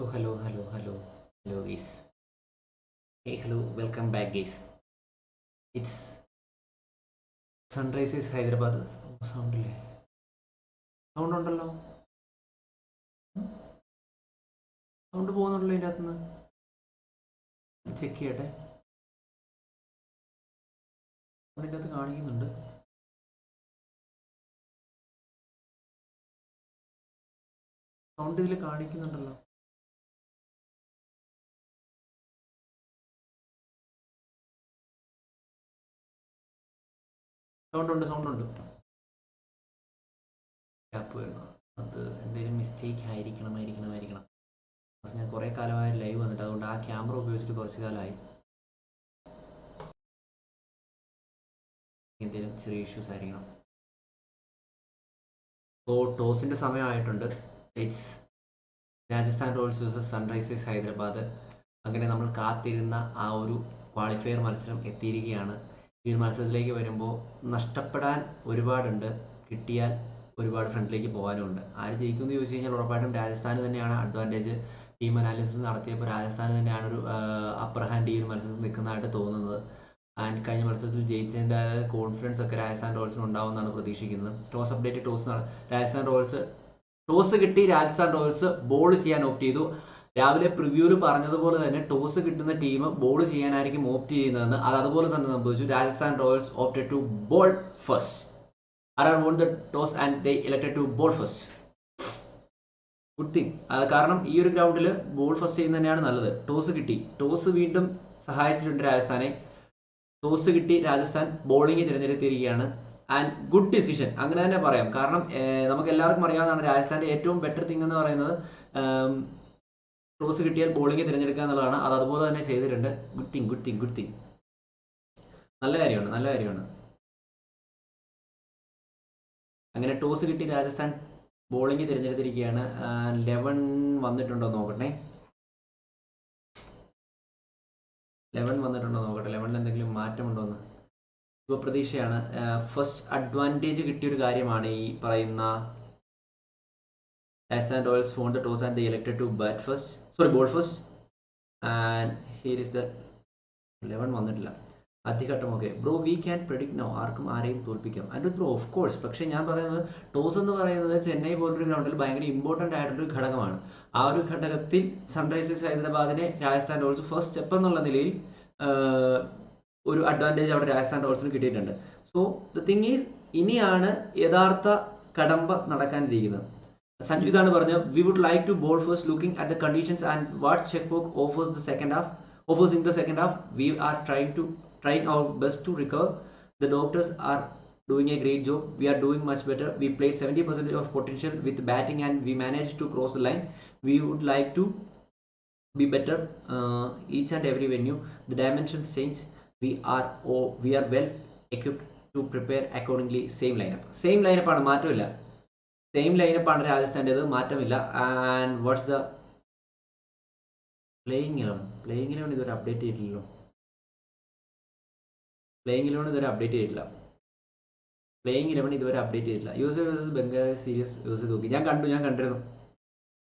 Oh, hello hello hello hello, guys. Hey, hello, welcome back, guys. It's Sunrisers Hyderabad sound ഇല്ലേ sound ഉണ്ടല്ലോ. Sound പോകുന്നുണ്ടല്ലോ ഇതിന്റെ അകത്തുനിന്ന്. Check ചെയ്യട്ടെ. ഇതിന്റെ അകത്ത് കാണിക്കുന്നുണ്ട്. സൗണ്ട് ഇതിൽ കാണിക്കുന്നുണ്ടല്ലോ. സൗണ്ട് ഉണ്ട് സൗണ്ട് ഉണ്ട്. ഗ്യാപ്പ് വരുന്നു. അത് എന്തെങ്കിലും മിസ്റ്റേക്ക് ആയിരിക്കണം ആയിരിക്കണം ആയിരിക്കണം. പക്ഷെ ഞാൻ കുറേ കാലമായി ലൈവ് വന്നിട്ട് അതുകൊണ്ട് ആ ക്യാമറ ഉപയോഗിച്ചിട്ട് കുറച്ച് കാലമായി. എന്തെങ്കിലും ചെറിയ ഇഷ്യൂസ് ആയിരിക്കണം. ഇപ്പോൾ ടോസിന്റെ സമയമായിട്ടുണ്ട് it's Rajasthan Royals versus Sunrisers Hyderabad. അങ്ങനെ നമ്മൾ കാത്തിരുന്ന ആ ഒരു ക്വാളിഫയർ മത്സരം എത്തിയിരിക്കുകയാണ്. ഈ മത്സരത്തിലേക്ക് വരുമ്പോൾ നഷ്ടപ്പെടാൻ ഒരുപാടുണ്ട് കിട്ടിയാൽ ഒരുപാട് ഫ്രണ്ടിലേക്ക് പോകാനും ഉണ്ട്. ആര് ജയിക്കുമെന്ന് ചോദിച്ചു കഴിഞ്ഞാൽ ഉറപ്പായിട്ടും രാജസ്ഥാന് തന്നെയാണ് അഡ്വാന്റേജ് ടീം അനാലിസിസ് നടത്തിയപ്പോൾ രാജസ്ഥാന് തന്നെയാണ് ഒരു അപ്പർ ഹാൻഡ് ഈ ഒരു മത്സരത്തിൽ നിൽക്കുന്നതായിട്ട് തോന്നുന്നത്. ആൻഡ് കഴിഞ്ഞ മത്സരത്തിൽ ജയിച്ചതിന്റെ കോൺഫിഡൻസ് ഒക്കെ രാജസ്ഥാൻ റോയൽസിന് ഉണ്ടാവുമെന്നാണ് പ്രതീക്ഷിക്കുന്നത്. Toss update toss Rajasthan Royals toss കിട്ടി രാജസ്ഥാൻ റോയൽസ് ബോൾ ചെയ്യാൻ ഓപ്റ്റ് ചെയ്തു. രാവിലെ പ്രിവ്യൂവിൽ പറഞ്ഞതുപോലെ തന്നെ ടോസ് കിട്ടുന്ന ടീം ബോൾ ചെയ്യാനായിരിക്കും ഓപ്റ്റ് ചെയ്യുന്നതെന്ന് അത് അതുപോലെ തന്നെ സംഭവിച്ചു. Rajasthan Royals opted to bowl first R R the toss and they elected to bowl first good thing കാരണം ഈ ഒരു ഗ്രൗണ്ടിൽ ബോൾ ഫസ്റ്റ് ചെയ്യുന്ന തന്നെയാണ് നല്ലത്. ടോസ് കിട്ടി. ടോസ് വീണ്ടും സഹായിച്ചിട്ടുണ്ട് രാജസ്ഥാനെ. ടോസ് കിട്ടി. രാജസ്ഥാൻ ബോളിംഗ് തിരഞ്ഞെടുത്തിരിക്കുകയാണ്. ആൻഡ് ഗുഡ് ഡിസിഷൻ അങ്ങനെ തന്നെ പറയാം. കാരണം നമുക്ക് എല്ലാവർക്കും അറിയാവുന്നതാണ് രാജസ്ഥാന്റെ ഏറ്റവും ബെറ്റർ തിങ് എന്ന് പറയുന്നത് ടോസ് കിട്ടിയാൽ ബോളിംഗ് തിരഞ്ഞെടുക്കുക എന്നുള്ളതാണ്. അത് അതുപോലെ തന്നെ ചെയ്തിട്ടുണ്ട്. Good thing good thing good thing നല്ല കാര്യമാണ് നല്ല കാര്യമാണ്. അങ്ങനെ ടോസ് കിട്ടി രാജസ്ഥാൻ ബോളിംഗ് തിരഞ്ഞെടുത്തിരിക്കുകയാണ്. ലെവൻ വന്നിട്ടുണ്ടോ നോക്കട്ടെ. ലെവൻ വന്നിട്ടുണ്ടോ നോക്കട്ടെ. ലെവനിൽ എന്തെങ്കിലും മാറ്റമുണ്ടോ എന്ന്. ശുഭപ്രതീക്ഷയാണ്. ഫസ്റ്റ് അഡ്വാന്റേജ് കിട്ടിയ ഒരു കാര്യമാണ് ഈ പറയുന്ന Rajasthan Royals won the toss and the elected to bat first. Sorry, bowl first. And here is the 11 വന്നിട്ടില്ല. ആദ്യഘട്ടം okay bro we can predict no ആർക്കും ആരെയും തോൽപ്പിക്കാം. അതിന്റെ ബ്രോ ഓഫ് കോഴ്സ് പക്ഷേ ഞാൻ പറയുന്നത് ടോസ് എന്ന് പറയുന്നത് ചെന്നൈ പോലൊരു ഗ്രൗണ്ടിൽ ഭയങ്കര ഇമ്പോർട്ടന്റ് ആയിട്ടൊരു ഘടകമാണ്. ആ ഒരു ഘടകത്തിൽ സൺറൈസേഴ്സ് ഹൈദരാബാദിനെ രാജസ്ഥാൻ റോയൽസ് ഫസ്റ്റ് സ്റ്റെപ്പ് എന്നുള്ള നിലയിൽ ഒരു അഡ്വാന്റേജ് അവിടെ രാജസ്ഥാൻ റോയൽസിന് കിട്ടിയിട്ടുണ്ട്. സോ ദ തിങ് ഈസ് ഇനിയാണ് യഥാർത്ഥ കടമ്പ നടക്കാനിരിക്കുന്നത്. സഞ്ജുദാണ് പറഞ്ഞത് we would like to bowl first looking at the conditions and what Chepauk offers the second half offers in the second half we are trying to try our best to recover the doctors are doing a great job we are doing much better we play seventy percentage of potential with batting and we manage to cross the line we would like to be better each and every venue the dimensions change we are oh we are well equipped to prepare accordingly same lineup same ലൈനപ്പാണ് മാറ്റമില്ല. Same ലൈനപ്പാണ് രാജസ്ഥാന്റെത് മാറ്റമില്ല. And what's the playing eleven playing eleven ഇതുവരെ update ചെയ്തിട്ടില്ലല്ലോ. Playing eleven ഇതുവരെ update ചെയ്തിട്ടില്ല. Playing eleven ഇതുവരെ update ചെയ്തിട്ടില്ല. US versus Bengal series use ചെയ്ത് നോക്കി. ഞാൻ കണ്ടു ഞാൻ കണ്ടിരുന്നു.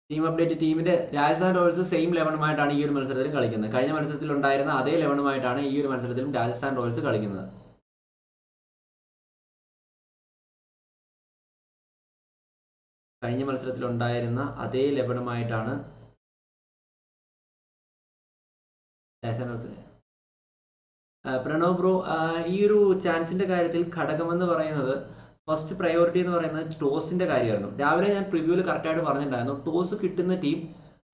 ടീം അപ്ഡേറ്റ് ടീമിന്റെ രാജസ്ഥാൻ റോയൽസ് സെയിം ലെവനുമായിട്ടാണ് ഈ ഒരു മത്സരത്തിൽ കളിക്കുന്നത്. കഴിഞ്ഞ മത്സരത്തിൽ ഉണ്ടായിരുന്ന അതേ ലെവനുമായിട്ടാണ് ഈ ഒരു മത്സരത്തിലും രാജസ്ഥാൻ റോയൽസ് കളിക്കുന്നത്. കഴിഞ്ഞ മത്സരത്തിൽ ഉണ്ടായിരുന്ന അതേ ലെവനുമായിട്ടാണ് പ്രണവ് ബ്രോ ഈ ഒരു ചാൻസിന്റെ കാര്യത്തിൽ ഘടകമെന്ന് പറയുന്നത് ഫസ്റ്റ് പ്രയോറിറ്റി എന്ന് പറയുന്നത് ടോസിന്റെ കാര്യമായിരുന്നു. രാവിലെ ഞാൻ പ്രിവ്യൂവിൽ കറക്റ്റായിട്ട് പറഞ്ഞിട്ടുണ്ടായിരുന്നു ടോസ് കിട്ടുന്ന ടീം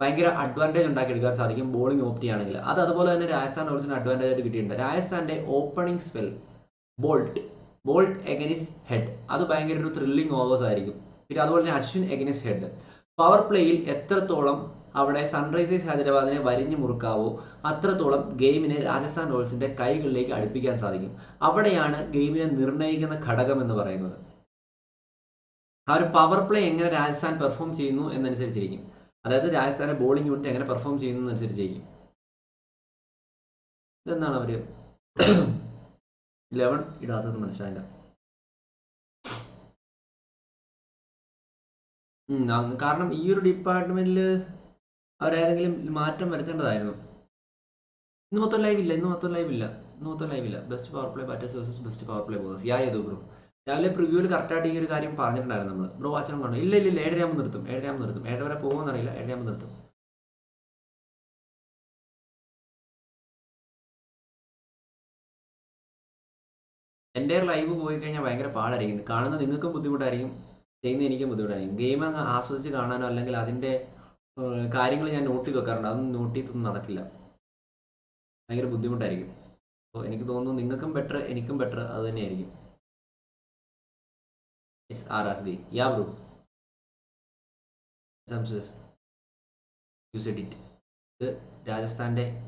ഭയങ്കര അഡ്വാന്റേജ് ഉണ്ടാക്കിയെടുക്കാൻ സാധിക്കും ബോളിംഗ് ഓപ്റ്റ് ചെയ്യുകയാണെങ്കിൽ അത് അതുപോലെ തന്നെ രാജസ്ഥാൻ റോയൽസിന് അഡ്വാന്റേജ് ആയിട്ട് കിട്ടിയിട്ടുണ്ട്. രാജസ്ഥാന്റെ opening spell Boult Boult against Head അത് ഭയങ്കര ഒരു ത്രില്ലിംഗ് ഓവേഴ്സ് ആയിരിക്കും. പിന്നെ അതുപോലെ തന്നെ അശ്വിൻ എഗ്നസ് ഹെഡ് പവർ പ്ലേയിൽ എത്രത്തോളം അവിടെ സൺറൈസേഴ്സ് ഹൈദരാബാദിനെ വരിഞ്ഞു മുറുക്കാവോ അത്രത്തോളം ഗെയിമിനെ രാജസ്ഥാൻ റോയൽസിന്റെ കൈകളിലേക്ക് അടുപ്പിക്കാൻ സാധിക്കും. അവിടെയാണ് ഗെയിമിനെ നിർണയിക്കുന്ന ഘടകം എന്ന് പറയുന്നത്. ആ ഒരു പവർ പ്ലേ എങ്ങനെ രാജസ്ഥാൻ പെർഫോം ചെയ്യുന്നു എന്നനുസരിച്ചിരിക്കും. അതായത് രാജസ്ഥാനെ ബോളിംഗ് യൂണിറ്റ് എങ്ങനെ പെർഫോം ചെയ്യുന്നു എന്നനുസരിച്ചിരിക്കും. ഇതെന്താണ് അവർ? ലെവൻ ഇടാത്തത് മനസ്സിലായില്ല. കാരണം ഈ ഒരു ഡിപ്പാർട്ട്മെന്റിൽ അവരേതെങ്കിലും മാറ്റം വരുത്തേണ്ടതായിരുന്നു. ഇന്ന് മൊത്തം ലൈവ് ഇല്ല ഇന്ന് മൊത്തം ലൈവ് ഇല്ല ഇന്ന് മൊത്തം ലൈവ് ഇല്ല. Best power play batters versus best power play boss yeah ചെയ്തു ബ്രോ. രാവിലെ പ്രിവ്യൂവിൽ കറക്റ്റായിട്ട് ഈ ഒരു കാര്യം പറഞ്ഞിട്ടുണ്ടായിരുന്നു നമ്മൾ ബ്രോ വാച്ചനം കാണും ഇല്ല ഇല്ല ഇല്ല. ഏഴരയാകുമ്പോൾ നിർത്തും ഏഴരയാകുമ്പോൾ നിർത്തും. ഏഴര വരെ പോകുമെന്നറിയില്ല ഏഴരയാകുമ്പോൾ നിർത്തും. എന്റെ ലൈവ് പോയി കഴിഞ്ഞാൽ ഭയങ്കര പാടായിരിക്കും. കാണുന്ന നിങ്ങൾക്കും ബുദ്ധിമുട്ടായിരിക്കും. ചെയ്യുന്ന എനിക്ക് ബുദ്ധിമുട്ടായിരിക്കും ഗെയിം അങ്ങ് ആസ്വദിച്ച് കാണാനോ അല്ലെങ്കിൽ അതിന്റെ കാര്യങ്ങൾ ഞാൻ നോട്ട് ചെയ്ത് വെക്കാറുണ്ട്. അതൊന്നും നോട്ട് ചെയ്തൊന്നും നടക്കില്ല. ഭയങ്കര ബുദ്ധിമുട്ടായിരിക്കും. അപ്പോൾ എനിക്ക് തോന്നുന്നു നിങ്ങൾക്കും ബെറ്റർ എനിക്കും ബെറ്റർ അത് തന്നെയായിരിക്കും. രാജസ്ഥാന്റെ ആർ ബി യാ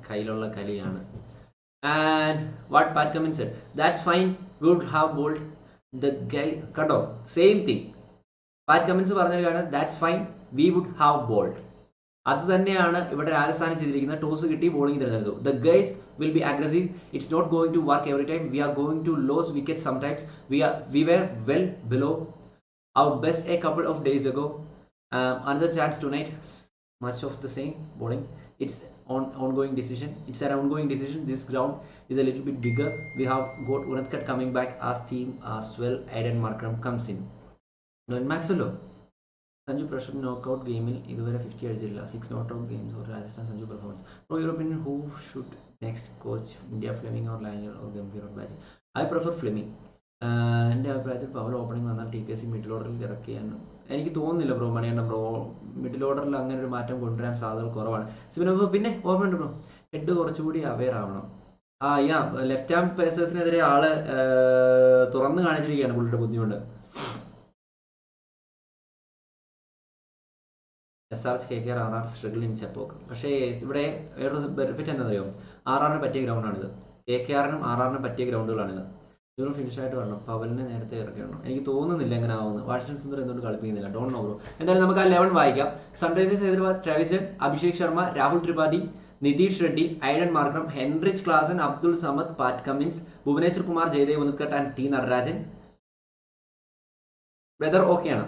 കയ്യിലുള്ള കലിയാണ് and what Pat Cummins that's fine good have bowled the guy കട്ടോ same thing Pat Cummins പറഞ്ഞതാണ് that's fine we would have bowled അത് തന്നെയാണ് ഇവിടെ രാജസ്ഥാൻ ചെയ്തിരിക്കുന്നത് ടോസ് കിട്ടി ബോളിംഗ് തിരഞ്ഞെടുത്തു the guys will be aggressive it's not going to work every time we are going to lose wicket sometimes we are we were well below our best a couple of days ago. Um, another chance tonight. Much of the same bowling. It's on ongoing decision. It's an ongoing decision. This ground is a little bit bigger. We have got Unatkat coming back as team as well. Aiden Markram comes in. No, അല്ലോ Sanju pressure knockout ഗെയിമിൽ ഇതുവരെ fifty അടിച്ചിട്ടില്ല. Six not out games or Rajasthan Sanju performance or European who should next coach India Fleming or Langer or Gambhir or batch I prefer Fleming എന്റെ അഭിപ്രായത്തിൽ power opening വന്നാൽ T K C middle ഓർഡറിൽ ഇറക്കിയാണ് എനിക്ക് തോന്നുന്നില്ല bro മണിയാണ് bro. Middle ഓർഡറിൽ അങ്ങനെ ഒരു മാറ്റം കൊണ്ടുവരാൻ സാധ്യത കുറവാണ്. സിബിനോ പിന്നെ ഓർമ്മയുണ്ട് ബ്രോ ഹെഡ് കുറച്ചുകൂടി അവെയർ ആവണം. ആ യാ ലെഫ്റ്റ് ഹാൻഡ് പേസേഴ്സിനെതിരെ ആൾ തുറന്നു കാണിച്ചിരിക്കുകയാണ് പുള്ളിയുടെ ബുദ്ധിമുട്ട്. S R H K K R R struggle in Chepauk പക്ഷേ ഇവിടെ വേറൊരു ബെനിഫിറ്റ് എന്താണെന്നറിയോ? ആർ ആറിന് പറ്റിയ ഗ്രൗണ്ടാണിത് കെ കെ ആറിനും ആർ ആറിനും പറ്റിയ ഗ്രൗണ്ടുകളാണിത് ഇവർ ഫിനിഷ് ആയിട്ട് വരണം. പവലിനെ നേരത്തെ ഇറക്കി വരണം. എനിക്ക് തോന്നുന്നില്ല എങ്ങനെ ആവുമെന്ന്. വാഷിംഗ്ടൺ സുന്ദർ എന്തുകൊണ്ട് കളിപ്പിക്കുന്നില്ല? ഡോൺ നോ ബ്രോ എന്തായാലും നമുക്ക് ആ ലെവൻ വായിക്കാം. Sunrisers Hyderabad Travis Abhishek Sharma Rahul Tripathi Nitish Reddy Aiden Markram Heinrich Klaasen Abdul Samad Pat Cummins Bhuvneshwar Kumar Jaydev Unadkat and T Natarajan weather ഓക്കെയാണ്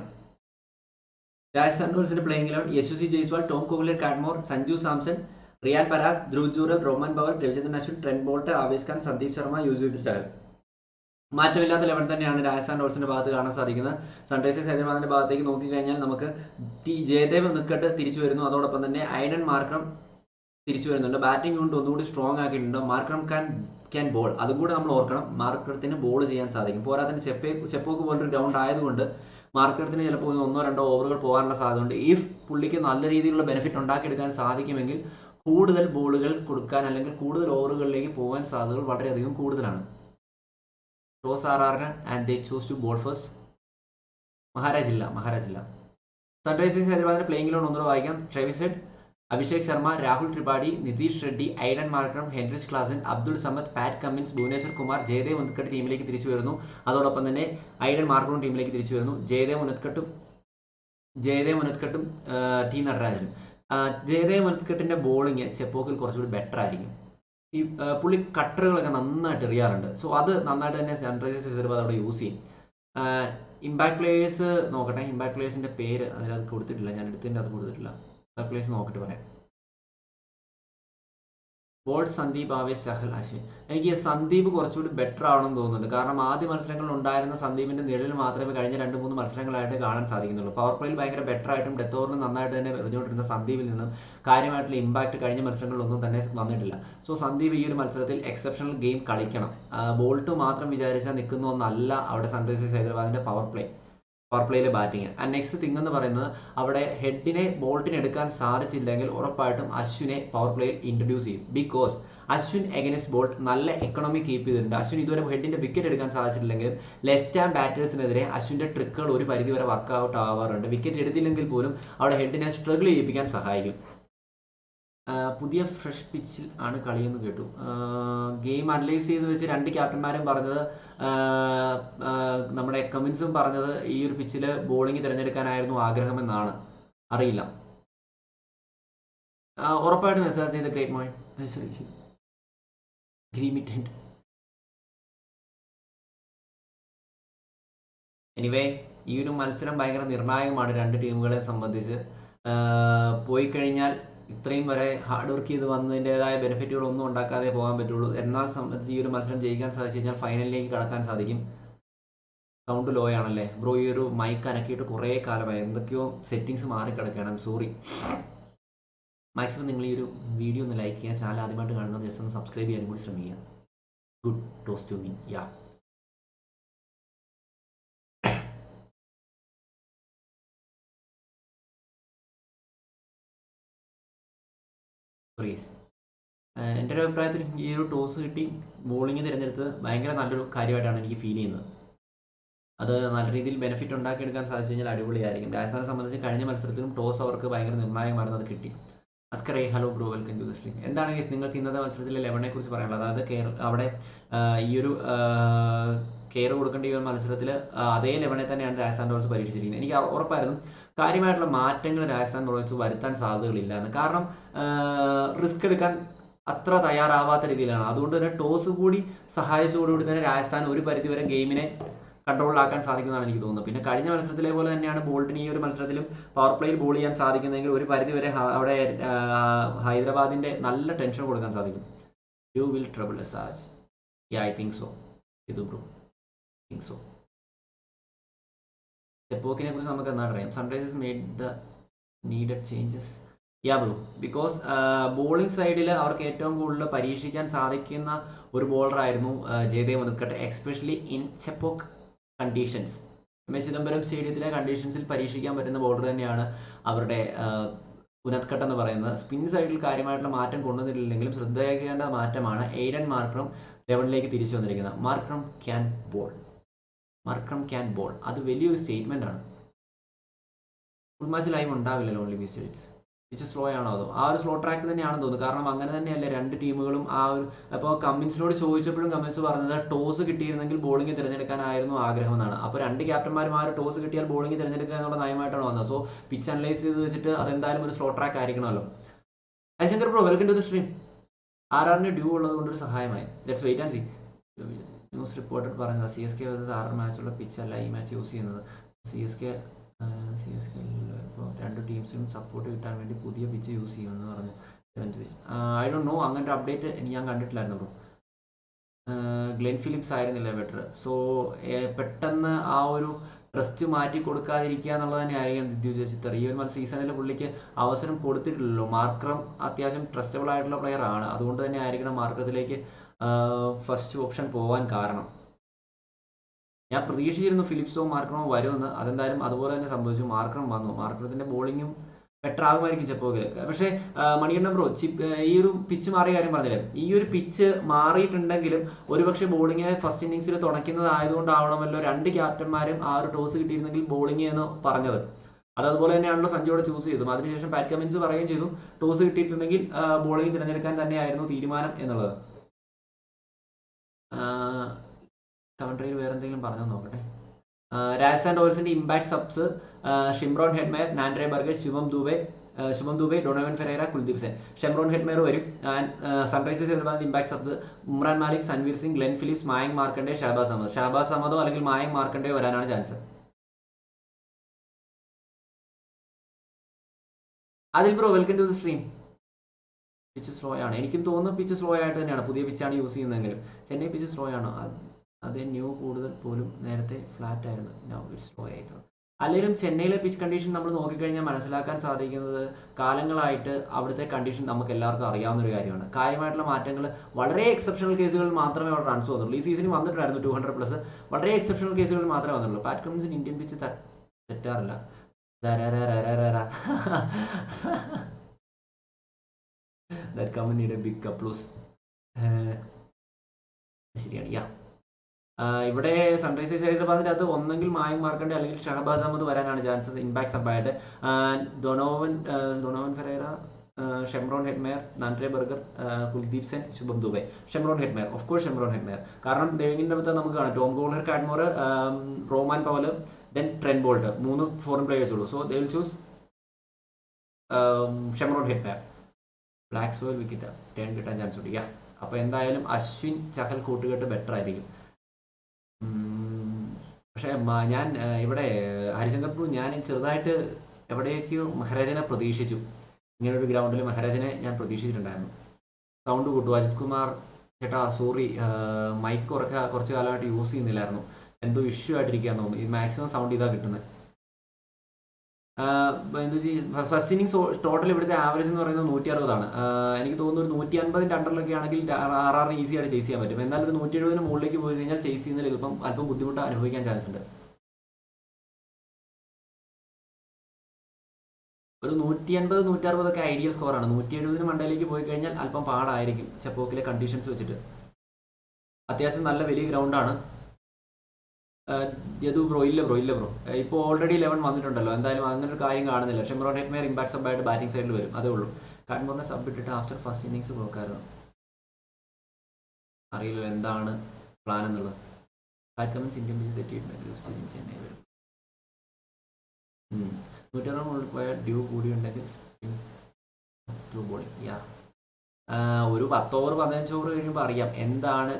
Rajasthan റോയൽസിന്റെ playing eleven Yashasvi Jaiswal Tom Kohler Cadmore Sanju Samson Riyan Parag Dhruv Jurel Rovman Powell Ravichandran Ashwin Trent Boult Avesh Khan Sandeep Sharma Yusuf Chahal മാറ്റമില്ലാത്ത eleven തന്നെയാണ് രാജസ്ഥാൻ റോയൽസിന്റെ ഭാഗത്ത് കാണാൻ സാധിക്കുന്നത്. Sunrisers ഹൈദരാബാദിന്റെ ഭാഗത്തേക്ക് നോക്കിക്കഴിഞ്ഞാൽ നമുക്ക് T Jayadev നിക്കട്ട് തിരിച്ചു വരുന്നു. അതോടൊപ്പം തന്നെ ഐഡൻ മാർക്രം തിരിച്ചു വരുന്നുണ്ട്. ബാറ്റിംഗ് കൊണ്ട് ഒന്നുകൂടി സ്ട്രോങ് ആക്കിയിട്ടുണ്ട്. മാർക്രം ക്യാൻ ക്യാൻ ബോൾ അതും കൂടെ നമ്മൾ ഓർക്കണം. മാർക്കറത്തിന് ബോൾ ചെയ്യാൻ സാധിക്കും. പോരാത്തിന് ചെപ്പേ ചെപ്പോക്ക് പോലൊരു ഗ്രൗണ്ട് ആയതുകൊണ്ട് മാർക്കറത്തിന് ചിലപ്പോൾ ഒന്നോ രണ്ടോ ഓവറുകൾ പോകാനുള്ള സാധ്യതയുണ്ട്. ഇഫ് പുള്ളിക്ക് നല്ല രീതിയിലുള്ള ബെനിഫിറ്റ് ഉണ്ടാക്കിയെടുക്കാൻ സാധിക്കുമെങ്കിൽ കൂടുതൽ ബോളുകൾ കൊടുക്കാൻ അല്ലെങ്കിൽ കൂടുതൽ ഓവറുകളിലേക്ക് പോകാൻ സാധ്യതകൾ വളരെയധികം കൂടുതലാണ്. ടോസ് ആർ ആറിന് and they chose to bowl first Maharaj ഇല്ല മഹാരാജ് ഇല്ല. സൺറൈസേഴ്സ് ഹൈദരാബാദിന്റെ പ്ലേയിങ്ങിലോട് ഒന്നുകൂടെ വായിക്കാം. Travis Head Abhishek Sharma Rahul Tripathi Nitish Reddy Aiden Markram Heinrich Klaasen Abdul Samad Pat Cummins Bhuvneshwar Kumar Jaydev Unadkat ടീമിലേക്ക് തിരിച്ചു വരുന്നു. അതോടൊപ്പം തന്നെ ഐഡൻ മാർക്കറും ടീമിലേക്ക് തിരിച്ചു വരുന്നു. ജയദേവ് ഉന്നത്കട്ടും ജയദേവ് ഉന്നത്കട്ടും ടി നടരാജനും. ജയദേവ് ഉന്നത്കട്ടിന്റെ ബോളിങ് ചെപ്പോക്കിൽ കുറച്ചുകൂടി ബെറ്റർ ആയിരിക്കും. ഈ പുള്ളി കട്ടറുകളൊക്കെ നന്നായിട്ട് എറിയാറുണ്ട്. സോ അത് നന്നായിട്ട് തന്നെ സൺറൈസേഴ്സ് ഹൈദരാബാദ് അവിടെ യൂസ് ചെയ്യും. ഇമ്പാക്ട് പ്ലേയേഴ്സ് നോക്കട്ടെ. ഇമ്പാക്ട് പ്ലേയേഴ്സിന്റെ പേര് അതിനകത്ത് കൊടുത്തിട്ടില്ല. ഞാൻ എടുത്തതിന്റെ അത് കൊടുത്തിട്ടില്ല. പ്ലേയേഴ്സ് നോക്കിയിട്ട് പറയാം. ബോർഡ് സന്ദീപ് ആവേശ് സഹൽ അശ്വിൻ. എനിക്ക് സന്ദീപ് കുറച്ചുകൂടി ബെറ്റർ ആവണം തോന്നുന്നുണ്ട്. കാരണം ആദ്യ മത്സരങ്ങളിൽ ഉണ്ടായിരുന്ന സന്ദീപിന്റെ നിഴലിൽ മാത്രമേ കഴിഞ്ഞ രണ്ട് മൂന്ന് മത്സരങ്ങളായിട്ട് കാണാൻ സാധിക്കുന്നുള്ളൂ. പവർ പ്ലേയിൽ ഭയങ്കര ബെറ്റർ ആയിട്ടും ഡെത്ത് ഓവറിന് നന്നായിട്ട് തന്നെ എറിഞ്ഞുകൊണ്ടിരുന്ന സന്ദീപിൽ നിന്നും കാര്യമായിട്ടുള്ള ഇമ്പാക്ട് കഴിഞ്ഞ മത്സരങ്ങളിലൊന്നും തന്നെ വന്നിട്ടില്ല. സോ സന്ദീപ് ഈ ഒരു മത്സരത്തിൽ എക്സെപ്ഷണൽ ഗെയിം കളിക്കണം. ബോൾട്ട് മാത്രം വിചാരിച്ചാൽ നിൽക്കുന്ന ഒന്നല്ല അവിടെ സൺറൈസേഴ്സ് ഹൈദരാബാദിന്റെ പവർ പ്ലേ പവർ പ്ലേയിലെ ബാറ്റിംഗ് ആൻഡ് നെക്സ്റ്റ് തിങ് എന്ന് പറയുന്നത് അവിടെ ഹെഡിനെ ബോൾട്ടിന് എടുക്കാൻ സാധിച്ചില്ലെങ്കിൽ ഉറപ്പായിട്ടും അശ്വിനെ പവർ പ്ലേയിൽ ഇൻട്രൊഡ്യൂസ് ചെയ്യും. ബിക്കോസ് അശ്വിൻ എഗനസ്റ്റ് ബോൾട്ട് നല്ല എക്കണോമി കീപ്പ് ചെയ്തിട്ടുണ്ട്. അശ്വിൻ ഇതുവരെ ഹെഡിന്റെ വിക്കറ്റ് എടുക്കാൻ സാധിച്ചിട്ടില്ലെങ്കിൽ ലെഫ്റ്റ് ഹാൻഡ് ബാറ്റേഴ്സിനെതിരെ അശ്വിന്റെ ട്രിക്കുകൾ ഒരു പരിധി വരെ വർക്കൗട്ട് ആവാറുണ്ട്. വിക്കറ്റ് എടുത്തില്ലെങ്കിൽ പോലും അവിടെ ഹെഡിനെ സ്ട്രഗിൾ ചെയ്യിപ്പിക്കാൻ സഹായിക്കും. പുതിയ ഫ്രഷ് പിച്ചിൽ ആണ് കളിയെന്ന് കേട്ടു. ഗെയിം അനലൈസ് ചെയ്ത് വെച്ച് രണ്ട് ക്യാപ്റ്റന്മാരും പറഞ്ഞത് നമ്മുടെ കമിൻസും പറഞ്ഞത് ഈ ഒരു പിച്ചിൽ ബോളിംഗ് തിരഞ്ഞെടുക്കാനായിരുന്നു ആഗ്രഹമെന്നാണ്. അറിയില്ല. ഉറപ്പായിട്ടും മെസ്സേജ് ചെയ്ത ഗ്രേറ്റ് മോയിൻ ഗ്രീമിറ്റൻഡ് എനിവേ ഈ ഒരു മത്സരം ഭയങ്കര നിർണായകമാണ് രണ്ട് ടീമുകളെ സംബന്ധിച്ച്. പോയി കഴിഞ്ഞാൽ ഇത്രയും വരെ ഹാർഡ് വർക്ക് ചെയ്ത് വന്നതിന്റെതായ ബെനിഫിറ്റുകളൊന്നും ഉണ്ടാക്കാതെ പോകാൻ പറ്റുള്ളൂ. എന്നാൽ സംബന്ധിച്ച് ഈ ഒരു മത്സരം ജയിക്കാൻ സാധിച്ചു കഴിഞ്ഞാൽ ഫൈനലിലേക്ക് കടക്കാൻ സാധിക്കും. സൗണ്ട് ലോ ആണല്ലേ? ബ്രോ ഈ ഒരു മൈക്ക് അനക്കിയിട്ട് കുറേ കാലമായി. എന്തൊക്കെയോ സെറ്റിങ്സ് മാറിക്കിടക്കണം സോറി മാക്സിമം നിങ്ങൾ ഈ ഒരു വീഡിയോ ഒന്ന് ലൈക്ക് ചെയ്യുക. ചാനൽ ആദ്യമായിട്ട് കാണുന്നത് ജസ്റ്റ് ഒന്ന് സബ്സ്ക്രൈബ് ചെയ്യാനും കൂടി ശ്രമിക്കുക. Good toss to me yeah please എന്റെ ഒരു അഭിപ്രായത്തിൽ ഈ ഒരു ടോസ് കിട്ടി ബോളിംഗ് തിരഞ്ഞെടുത്തത് ഭയങ്കര നല്ലൊരു കാര്യമായിട്ടാണ് എനിക്ക് ഫീൽ ചെയ്യുന്നത്. അത് നല്ല രീതിയിൽ ബെനിഫിറ്റ് ഉണ്ടാക്കിയെടുക്കാൻ സാധിച്ചു കഴിഞ്ഞാൽ അടിപൊളിയായിരിക്കും. രാജസ്ഥാനെ സംബന്ധിച്ച് കഴിഞ്ഞ മത്സരത്തിലും ടോസ് അവർക്ക് ഭയങ്കര അത് കിട്ടി. അസ്കറേ hello bro welcome to the എന്താണ് നിങ്ങൾക്ക് ഇന്നത്തെ മത്സരത്തിലെ ലെവനെ കുറിച്ച് പറയാനുള്ളത്? അതായത് കേരള അവിടെ ഈ ഒരു കെയർ കൊടുക്കേണ്ട ഒരു മത്സരത്തിൽ അതേ ലെവനെ തന്നെയാണ് രാജസ്ഥാൻ റോയൽസ് പരീക്ഷിച്ചിരിക്കുന്നത്. എനിക്ക് ഉറ- ഉറപ്പായിരുന്നു. കാര്യമായിട്ടുള്ള മാറ്റങ്ങൾ രാജസ്ഥാൻ റോയൽസ് വരുത്താൻ സാധ്യതകളില്ല എന്ന് കാരണം റിസ്ക് എടുക്കാൻ അത്ര തയ്യാറാവാത്ത രീതിയിലാണ്. അതുകൊണ്ട് തന്നെ ടോസ് കൂടി സഹായിച്ചതോടുകൂടി തന്നെ രാജസ്ഥാൻ ഒരു പരിധിവരെ ഗെയിമിനെ കൺട്രോളിലാക്കാൻ സാധിക്കുന്നതാണ് എനിക്ക് തോന്നുന്നത്. പിന്നെ കഴിഞ്ഞ മത്സരത്തിലെ പോലെ തന്നെയാണ് ബോൾട്ടിന് ഈ ഒരു മത്സരത്തിലും പവർ പ്ലേയിൽ ബോൾ ചെയ്യാൻ സാധിക്കുന്നതെങ്കിൽ ഒരു പരിധിവരെ ഹ- അവിടെ ഹൈദരാബാദിന്റെ നല്ല ടെൻഷൻ കൊടുക്കാൻ സാധിക്കും. യു വിൽ ട്രബിൾ സാസ് ഐ തിങ്ക് സോ ഇത് ബ്രോ തിങ്ക് സോ ചെപ്പോക്കിനെ കുറിച്ച് നമുക്ക് എന്താണ് അറിയാം? Sunrisers made the needed changes yeah bro because bowling സൈഡിൽ അവർക്ക് ഏറ്റവും കൂടുതൽ പരീക്ഷിക്കാൻ സാധിക്കുന്ന ഒരു ബോളറായിരുന്നു Jaydev Unadkat especially in Chepauk conditions M S Chidambaram സ്റ്റേഡിയത്തിലെ കണ്ടീഷൻസിൽ പരീക്ഷിക്കാൻ പറ്റുന്ന ബോളർ തന്നെയാണ് അവരുടെ പുനത്കട്ട് എന്ന് പറയുന്നത്. സ്പിൻ സൈഡിൽ കാര്യമായിട്ടുള്ള മാറ്റം കൊണ്ടുവന്നിട്ടില്ലെങ്കിലും ശ്രദ്ധേയക്കേണ്ട മാറ്റമാണ് എയ്ഡൻ മാർക്രം ലെവലിലേക്ക് തിരിച്ചു വന്നിരിക്കുന്നത്. Markram can bowl Markram can bowl. അത് വലിയൊരു സ്റ്റേറ്റ്മെന്റ് ആണ്. ഫുൾ മാച്ച് ലൈവ് ഉണ്ടാവില്ലല്ലോ ഓൺലി ബി വിച്ച് സ്ലോ ആണോ അതോ? ആ ഒരു സ്ലോ ട്രാക്ക് തന്നെയാണെന്ന് തോന്നുന്നു. കാരണം അങ്ങനെ തന്നെയല്ലേ രണ്ട് ടീമുകളും ആ ഒരു അപ്പോൾ കമ്മിൻസിനോട് ചോദിച്ചപ്പോഴും കമ്മിൻസ് പറഞ്ഞത് ടോസ് കിട്ടിയിരുന്നെങ്കിൽ ബോളിംഗ് തിരഞ്ഞെടുക്കാനായിരുന്നു ആഗ്രഹം എന്നാണ് അപ്പോൾ രണ്ട് ക്യാപ്റ്റന്മാരും ആ ഒരു ടോസ് കിട്ടിയാൽ ബോളിംഗ് തിരഞ്ഞെടുക്കുക എന്നുള്ള നയമായിട്ടാണ് വന്നത്. സോ പിച്ച് അനലൈസ് ചെയ്ത് വെച്ചിട്ട് അതെന്തായാലും ഒരു slow track ആയിരിക്കണമല്ലോ. Harishankar pro welcome to the stream R ആറിന് ഡ്യൂ ഉള്ളത് കൊണ്ട് ഒരു സഹായമായി. Let's wait and see news reporter പറഞ്ഞത് C S K versus R മാച്ചുള്ള പിച്ചല്ല ഈ മാച്ച് യൂസ് ചെയ്യുന്നത്. C S K C S K ഇപ്പോൾ രണ്ട് ടീംസിനും സപ്പോർട്ട് കിട്ടാൻ വേണ്ടി പുതിയ പിച്ച് യൂസ് ചെയ്യുമെന്ന് പറഞ്ഞു. Seventh pitch I don't know അങ്ങനത്തെ അപ്ഡേറ്റ് ഞാൻ കണ്ടിട്ടില്ലായിരുന്നു ബ്രോ ഗ്ലെൻ ഫിലിപ്സ് ആയിരുന്നില്ല ബെറ്റർ സോ പെട്ടെന്ന് ആ ഒരു ട്രസ്റ്റ് മാറ്റി കൊടുക്കാതിരിക്കുക എന്നുള്ളത് തന്നെ ആയിരിക്കും ദിദ്യു ചേച്ചിത്തർ ഈ ഒരു സീസണിൽ പുള്ളിക്ക് അവസരം കൊടുത്തിട്ടില്ലല്ലോ. മാർക്രം അത്യാവശ്യം ട്രസ്റ്റബിൾ ആയിട്ടുള്ള പ്ലെയർ ആണ്. അതുകൊണ്ട് തന്നെ ആയിരിക്കണം മാർക്കത്തിലേക്ക് ഫസ്റ്റ് ഓപ്ഷൻ പോവാൻ കാരണം. ഞാൻ പ്രതീക്ഷിച്ചിരുന്നു ഫിലിപ്സോ മാർക്കണോ വരുമെന്ന്. അതെന്തായാലും അതുപോലെ തന്നെ സംഭവിച്ചു. മാർക്കണം വന്നു. മാർക്രത്തിന്റെ ബോളിങ്ങും ബെറ്റർ ആകുമായിരിക്കും ചെപ്പോ പക്ഷേ മണികണ്ഠൻ ബ്രോ ഈ ഒരു പിച്ച് മാറിയ കാര്യം പറഞ്ഞില്ലേ? ഈ ഒരു പിച്ച് മാറിയിട്ടുണ്ടെങ്കിലും ഒരുപക്ഷെ ബോളിംഗ് ഫസ്റ്റ് ഇന്നിങ്സിൽ തുടക്കുന്നതായതുകൊണ്ടാവണമല്ലോ രണ്ട് ക്യാപ്റ്റന്മാരും ആ ഒരു ടോസ് കിട്ടിയിരുന്നെങ്കിൽ ബോളിംഗ് എന്ന് പറഞ്ഞത്. അത് അതുപോലെ തന്നെയാണല്ലോ സഞ്ജുവിടെ ചൂസ് ചെയ്തു അതിനുശേഷം പാറ്റ് കമിൻസ് പറയുകയും ചെയ്തു. ടോസ് കിട്ടിയിട്ടുണ്ടെങ്കിൽ ബോളിംഗ് തിരഞ്ഞെടുക്കാൻ തന്നെയായിരുന്നു തീരുമാനം എന്നുള്ളത്. കമൻട്രിയിൽ വേറെ എന്തെങ്കിലും പറഞ്ഞു നോക്കട്ടെ. Rajasthan റോയൽസിന്റെ impact subs Shimron Hetmyer Nandre Burger Shivam Dube Shubham Dube Donovan Ferreira Kuldeep Sen Shimron Hetmyer വരും. Sunrisers ഹൈദരാബാദിന്റെ impact subs Umran Malik Sanvir Singh Glenn Phillips Mayank Markande Shahbaz Ahmed Shahbaz അഹമ്മദോ അല്ലെങ്കിൽ മായങ് മാർക്കണ്ടെ വരാനാണ് ചാൻസ് അതിൽ bro welcome to the stream pitch slow ആണ്. എനിക്കും തോന്നുന്നു pitch slow ആയിട്ട് തന്നെയാണ്. പുതിയ പിച്ചാണ് യൂസ് ചെയ്യുന്നതെങ്കിലും. ചെന്നൈ പിച്ച് സ്ലോ ആണ്. അതേ ന്യൂ കൂടുതൽ പോലും നേരത്തെ ഫ്ലാറ്റ് ആയിരുന്നു. നൗ ഇറ്റ് സ്ലോ ആയിരുന്നു അല്ലെങ്കിലും ചെന്നൈയിലെ പിച്ച് കണ്ടീഷൻ നമ്മൾ നോക്കിക്കഴിഞ്ഞാൽ മനസ്സിലാക്കാൻ സാധിക്കുന്നത് കാലങ്ങളായിട്ട് അവിടുത്തെ കണ്ടീഷൻ നമുക്ക് എല്ലാവർക്കും അറിയാവുന്ന ഒരു കാര്യമാണ്. കാര്യമായിട്ടുള്ള മാറ്റങ്ങൾ വളരെ എക്സെപ്ഷണൽ കേസുകളിൽ മാത്രമേ അവിടെ റൺസ് വന്നുള്ളൂ ഈ സീസണിൽ വന്നിട്ടുണ്ടായിരുന്നു ടു ഹൺഡ്രഡ് പ്ലസ് വളരെ എക്സെപ്ഷണൽ കേസുകളിൽ മാത്രമേ വന്നുള്ളൂ പാറ്റ് കമ്മിൻസിന് ഇന്ത്യൻ പിച്ച് തെറ്റാറില്ല. That കമ്പനിയുടെ ബിഗ് applause ശരിയാണ് യാ ഇവിടെ സൺറൈസേഴ്സ് ഹൈദരാബാദിന്റെ അത് ഒന്നെങ്കിൽ മായം മാർക്കണ്ടെ അല്ലെങ്കിൽ ഷഹബാസ് അഹമ്മദ് വരാനാണ് chances impact സബായിട്ട് Donovan Donovan Ferreira Shimron Hetmyer Nandre Burger Kuldeep Sen Shubham Dube Shimron Hetmyer of course Shimron Hetmyer കാരണം ഡേവിങ്ങിന്റെ അടുത്ത് നമുക്ക് കാണാം. Tom Kohler Cadmore Rovman Powell then Trent Boult മൂന്ന് ഫോറിൻ പ്ലേയേഴ്സ് ഉള്ളൂ. So they choose Shimron Hetmyer black soil wicket turn കിട്ടാൻ chance ഉണ്ട്. Yeah അപ്പോൾ എന്തായാലും അശ്വിൻ ചഹൽ കൂട്ടുകെട്ട് ബെറ്റർ ആയിരിക്കും. പക്ഷേ ഞാൻ ഇവിടെ ഹരിശങ്കർ പ്രഭു ഞാൻ ചെറുതായിട്ട് എവിടെയൊക്കെയോ മഹാരാജനെ പ്രതീക്ഷിച്ചു. ഇങ്ങനെ ഒരു ഗ്രൗണ്ടിൽ മഹാരാജനെ ഞാൻ പ്രതീക്ഷിച്ചിട്ടുണ്ടായിരുന്നു. സൗണ്ട് കൂട്ടു. അജിത് കുമാർ ചേട്ടാ സോറി മൈക്ക് കുറച്ച് കുറച്ച് കാലമായിട്ട് യൂസ് ചെയ്യുന്നില്ലായിരുന്നു. എന്തോ ഇഷ്യൂ ആയിട്ടിരിക്കാൻ തോന്നുന്നു. ഈ മാക്സിമം സൗണ്ട് ഇതാ കിട്ടുന്നത് ഫസ്റ്റ് ഇന്നിങ്സ് ടോട്ടൽ ഇവിടുത്തെ ആവറേജ് എന്ന് പറയുന്നത് നൂറ്റി അറുപതാണ് എനിക്ക് തോന്നുന്നു ഒരു നൂറ്റി അൻപതിന്റെ അണ്ടറിലൊക്കെ ആണെങ്കിൽ ആർ ആർ ഈസി ആയിട്ട് ചേസ് ചെയ്യാൻ പറ്റും. എന്നാൽ ഒരു നൂറ്റി എഴുപതിന് മുകളിലേക്ക് പോയി കഴിഞ്ഞാൽ ചേസ് ചെയ്യുന്നതിൽ ഇപ്പം അല്പം ബുദ്ധിമുട്ട് അനുഭവിക്കാൻ ചാൻസ് ഉണ്ട്. ഒരു നൂറ്റി അൻപത് നൂറ്റി അറുപതൊക്കെ ഐഡിയൽ സ്കോറാണ് നൂറ്റി എഴുപതിന് മണ്ടയിലേക്ക് പോയി കഴിഞ്ഞാൽ അല്പം പാടായിരിക്കും. ചെപ്പോക്കിലെ കണ്ടീഷൻസ് വെച്ചിട്ട്. അത്യാവശ്യം നല്ല വലിയ ഗ്രൗണ്ടാണ് യദു ബ്രോ ഇല്ല ബ്രോ ഇല്ല ബ്രോ. ഇപ്പോൾ ഓൾറെഡി ലെവൻ വന്നിട്ടുണ്ടല്ലോ. എന്തായാലും അങ്ങനെ ഒരു കാര്യം കാണുന്നില്ല. ഷെമ്രോൺ ഹെറ്റ്മേർ ഇമ്പാക്ട് സബ് ആയിട്ട് ബാറ്റിംഗ് സൈഡിൽ വരും. അതേ ഉള്ളൂ. കൺമോറിനെ സബ് ഇട്ടിട്ട് ആഫ്റ്റർ ഫസ്റ്റ് ഇന്നിങ്സ് ബ്ലോക്കായിരുന്നു അറിയില്ല എന്താണ് പ്ലാൻ എന്നുള്ളത്. ബാറ്റ് കമൻസ് ഇന്ത്യൻ പിച്ച് തെറ്റിയിട്ടുണ്ട് ചെന്നൈ വരും. മുകളിൽ പോയാൽ ഡ്യൂ കൂടിയുണ്ടെങ്കിൽ ടു ബോളിംഗ് യാ ഒരു പത്ത് ഓവർ പതിനഞ്ച് ഓവർ കഴിയുമ്പോൾ അറിയാം എന്താണ്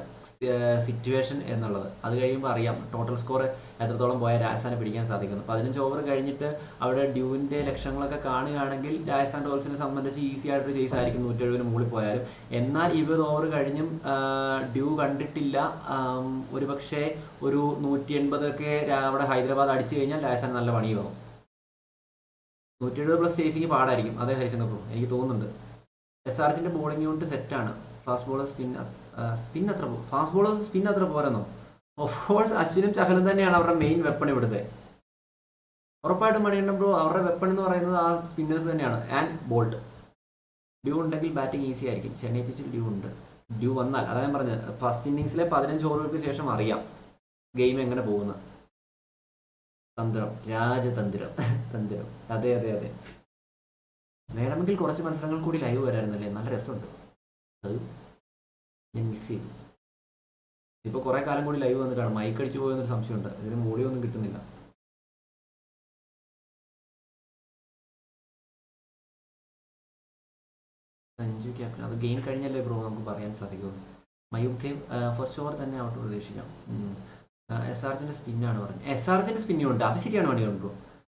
സിറ്റുവേഷൻ എന്നുള്ളത്. അത് കഴിയുമ്പോൾ അറിയാം ടോട്ടൽ സ്കോർ എത്രത്തോളം പോയാൽ രാജസ്ഥാനെ പിടിക്കാൻ സാധിക്കുന്നു. പതിനഞ്ച് ഓവർ കഴിഞ്ഞിട്ട് അവിടെ ഡ്യൂവിന്റെ ലക്ഷങ്ങളൊക്കെ കാണുകയാണെങ്കിൽ രാജസ്ഥാൻ റോയൽസിനെ സംബന്ധിച്ച് ഈസി ആയിട്ടൊരു ചേസ് ആയിരിക്കും നൂറ്റെഴുപതിന് മുകളിൽ പോയാലും. എന്നാൽ ഇരുപത് ഓവർ കഴിഞ്ഞും ഡ്യൂ കണ്ടിട്ടില്ല. ഒരുപക്ഷെ ഒരു നൂറ്റി എൺപതൊക്കെ അവിടെ ഹൈദരാബാദ് അടിച്ചു കഴിഞ്ഞാൽ രാജസ്ഥാൻ നല്ല പണിയാവും. നൂറ്റി എഴുപത് പ്ലസ് ചേസിങ് പാടായിരിക്കും. അതേ ഹരിചന്ദ്ര എനിക്ക് തോന്നുന്നുണ്ട്. എസ് ആർ എസിന്റെ ബോളിംഗ് യൂണിറ്റ് സെറ്റ് ആണ്. ഫാസ്റ്റ് ബോളർ സ്പിൻ സ്പിൻ അത്ര ഫാസ്റ്റ് ബോളേഴ്സ് സ്പിൻ അത്ര പോരെന്നോ? ഓഫ് കോഴ്സ് അശ്വിനും ചഹലും തന്നെയാണ് അവരുടെ മെയിൻ വെപ്പൺ ഇവിടുത്തെ. ഉറപ്പായിട്ടും മണികണ്ഠൻ ബ്രോ അവരുടെ വെപ്പൺ എന്ന് പറയുന്നത് ആ സ്പിന്നേഴ്സ് തന്നെയാണ്. ആൻഡ് ബോൾട്ട് ഡ്യൂ ഉണ്ടെങ്കിൽ ബാറ്റിംഗ് ഈസി ആയിരിക്കും. ചെന്നൈ പിച്ചിൽ ഡ്യൂ ഉണ്ട്. ഡ്യൂ വന്നാൽ അതായത് ഞാൻ പറഞ്ഞത് ഫസ്റ്റ് ഇന്നിങ്സിലെ പതിനഞ്ച് ഓവറുകൾക്ക് ശേഷം അറിയാം ഗെയിം എങ്ങനെ പോകുന്നത് തന്ത്രം. രാജതന്ത്രം. തന്ത്രം. അതെ അതെ അതെ. വേണമെങ്കിൽ കുറച്ച് മത്സരങ്ങൾ കൂടി ലൈവ് വരായിരുന്നല്ലേ? നല്ല രസമുണ്ട്. അത് ഞാൻ മിസ് ചെയ്തു. ഇപ്പോൾ കുറേ കാലം കൂടി ലൈവ് വന്നിട്ടാണ്. മൈക്ക് അടിച്ചു പോയെന്നൊരു സംശയമുണ്ട്. ഇതിന് മൂടിയൊന്നും കിട്ടുന്നില്ല. സഞ്ജു ക്യാപ്റ്റൻ അത് ഗെയിൻ കഴിഞ്ഞല്ലേ ബ്രോ നമുക്ക് പറയാൻ സാധിക്കുള്ളൂ. മയൂബ് ഫസ്റ്റ് ഓവർ തന്നെ ഔട്ട് പ്രതീക്ഷിക്കാം. എസ് ആർജിന്റെ സ്പിന്നാണ് പറഞ്ഞത്. എസ് ആർജിന്റെ സ്പിന്നുണ്ട് അത് ശരിയാണ് ബ്രോ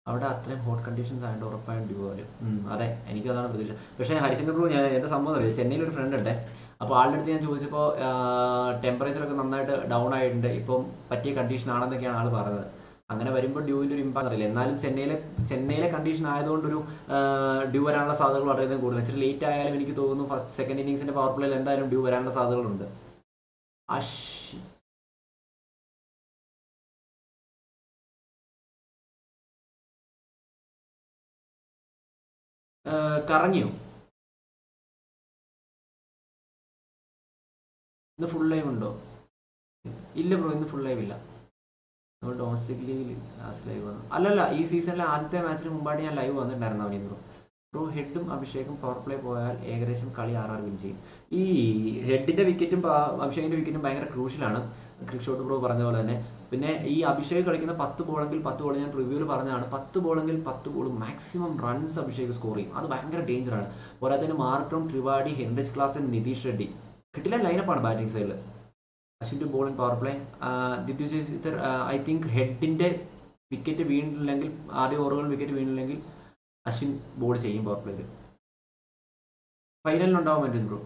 അവിടെ അത്രയും ഹോട്ട് കണ്ടീഷൻസ് ആയതുകൊണ്ട് ഉറപ്പായും ഡ്യൂ വരും അതെ എനിക്ക് അതാണ് പ്രതീക്ഷ. പക്ഷേ ഹരിശങ്കർ ബ്രോ ഞാൻ എന്താ സംഭവം അറിയാം? ചെന്നൈയിൽ ഒരു ഫ്രണ്ട് ഉണ്ട്. അപ്പോൾ ആളുടെ അടുത്ത് ഞാൻ ചോദിച്ചപ്പോൾ ടെമ്പറേച്ചറൊക്കെ നന്നായിട്ട് ഡൗൺ ആയിട്ടുണ്ട്. ഇപ്പം പറ്റിയ കണ്ടീഷൻ ആണെന്നൊക്കെയാണ് ആൾ പറഞ്ഞത്. അങ്ങനെ വരുമ്പോൾ ഡ്യൂവിന്റെ ഒരു ഇമ്പാക്ട് അറിയില്ല. എന്നാലും ചെന്നൈയിലെ ചെന്നൈയിലെ കണ്ടീഷൻ ആയതുകൊണ്ട് ഒരു ഡ്യൂ വരാനുള്ള സാധ്യതകൾ വളരെയധികം കൂടുതൽ. ഇച്ചിരി ലേറ്റ് ആയാലും എനിക്ക് തോന്നുന്നു ഫസ്റ്റ് സെക്കൻഡ് ഇന്നിങ്സിന്റെ പവർ പ്ലേയിൽ എന്തായാലും ഡ്യൂ വരാനുള്ള സാധ്യതകളുണ്ട്. അഷ് കറങ്ങിയോ? ഇന്ന് ഫുൾ ലൈവ് ഉണ്ടോ? ഇല്ല ബ്രോ ഇന്ന് ഫുൾ ലൈവ് ഇല്ല. നമ്മൾ ലീഗിൽ ലാസ്റ്റ് ലൈവ് വന്നു. അല്ലല്ല ഈ സീസണിലെ ആദ്യത്തെ മാച്ചിന് മുമ്പായിട്ട് ഞാൻ ലൈവ് വന്നിട്ടുണ്ടായിരുന്നു അവനിൽ ബ്രോ ഹെഡും അഭിഷേകും പവർ പ്ലേ പോയാൽ ഏകദേശം കളി ആർ ആർ വിൻ ചെയ്യും. ഈ ഹെഡിന്റെ വിക്കറ്റും അഭിഷേകിന്റെ വിക്കറ്റും ഭയങ്കര ക്രൂഷ്യലാണ് ക്രിക്ഷോട്ട് ബ്രോ പറഞ്ഞ പോലെ തന്നെ പിന്നെ ഈ അഭിഷേക് കളിക്കുന്ന പത്ത് ബോളെങ്കിൽ പത്ത് ബോൾ ഞാൻ റിവ്യൂവിൽ പറഞ്ഞതാണ്. പത്ത് ബോളെങ്കിൽ പത്ത് ball maximum runs Abhishek score ചെയ്യും. അത് ഭയങ്കര ആണ്. പോരാതെ തന്നെ മാർക്കും ത്രിവാടി ഹെൻറിച്ച് ക്ലാസൻ നിതീഷ് റെഡ്ഡി. കിട്ടില്ല ലൈനപ്പാണ് ബാറ്റിംഗ് സൈഡിൽ Ashwin two in power play ദിത്യ I think ഹെഡിന്റെ വിക്കറ്റ് വീണിട്ടില്ലെങ്കിൽ ആദ്യ ഓവറുകൾ വിക്കറ്റ് വീണില്ലെങ്കിൽ അശ്വിൻ ബോൾ ചെയ്യും പവർ പ്ലേയിൽ ഫൈനലിലുണ്ടാവാൻ പറ്റും ബ്രോ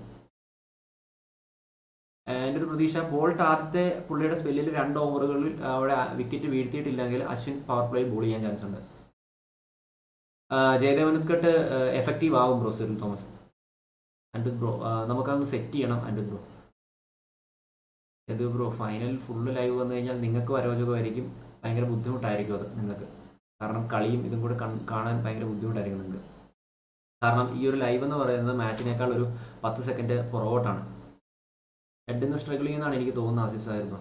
എന്റെ ഒരു പ്രതീക്ഷ ബോൾട്ട് ആദ്യത്തെ പുള്ളിയുടെ സ്പെല്ലിൽ രണ്ട് ഓവറുകളിൽ അവിടെ വിക്കറ്റ് വീഴ്ത്തിയിട്ടില്ലെങ്കിൽ അശ്വിൻ പവർ പ്ലേയിൽ ബോൾ ചെയ്യാൻ ചാൻസ് ഉണ്ട്. ജയദേവൻ ഉത്കട്ട് എഫക്റ്റീവ് ആവും bro Cyril Thomas. And bro നമുക്കതൊന്ന് സെറ്റ് ചെയ്യണം and bro. Jaydev bro final full live വന്നു കഴിഞ്ഞാൽ നിങ്ങൾക്ക് വരോചകമായിരിക്കും ഭയങ്കര ബുദ്ധിമുട്ടായിരിക്കും അത് നിങ്ങൾക്ക്. കാരണം കളിയും ഇതും കൂടെ കാണാൻ ഭയങ്കര ബുദ്ധിമുട്ടായിരിക്കും നിങ്ങൾക്ക്. കാരണം ഈ ഒരു ലൈവ് എന്ന് പറയുന്നത് മാച്ചിനേക്കാൾ ഒരു പത്ത് സെക്കൻഡ് പുറകോട്ടാണ്. നിന്ന് സ്ട്രഗിൾ ചെയ്യുന്നതാണ് എനിക്ക് തോന്നുന്നത് ആസിഫ് സാഹിബ്.